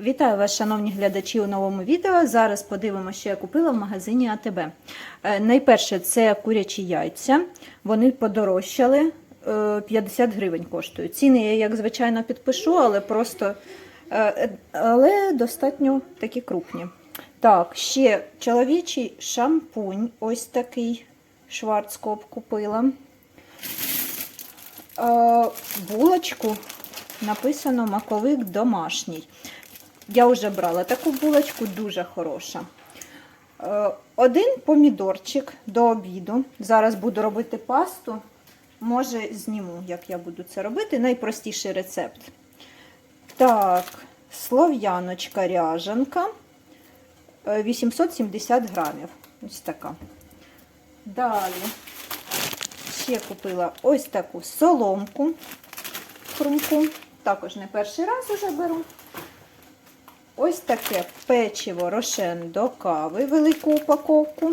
Вітаю вас, шановні глядачі, у новому відео. Зараз подивимося, що я купила в магазині АТБ. Е, Найперше, це курячі яйця. Вони подорожчали, е, 50 гривень коштують. Ціни я, як звичайно, підпишу, але просто е, але достатньо такі крупні. Так, ще чоловічий шампунь, ось такий Шварцкоп купила. Е, Булочку написано маковик домашній. Я вже брала таку булочку, дуже хороша. Е, Один помідорчик до обіду. Зараз буду робити пасту. Може, зніму, як я буду це робити. Найпростіший рецепт. Так, слов'яночка ряжанка. е, 870 грамів. Ось така. Далі ще купила ось таку соломку хрумку. Також не перший раз уже беру. Ось таке печиво рошен до кави, велику упаковку.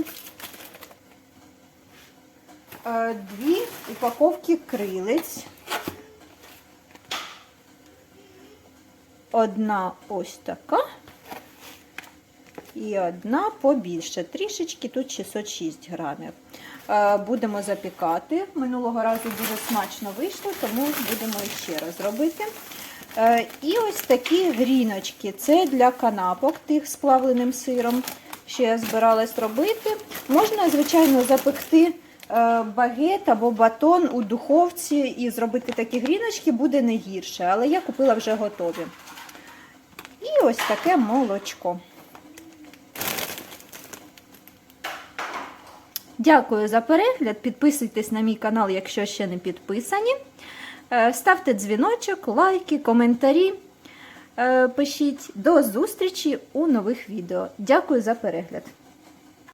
Е, Дві упаковки крилиць. Одна ось така. І одна побільше. Трішечки, тут 606 грамів. Е, Будемо запікати. Минулого разу дуже смачно вийшло, тому будемо ще раз робити. Е, І ось такі гріночки. Це для канапок тих з плавленим сиром. Що я збиралась робити. Можна, звичайно, запекти е, багет або батон у духовці і зробити такі гріночки буде не гірше, але я купила вже готові. І ось таке молочко. Дякую за перегляд. Підписуйтесь на мій канал, якщо ще не підписані. Е, Ставте дзвіночок, лайки, коментарі. Е, Пишіть до зустрічі у нових відео. Дякую за перегляд.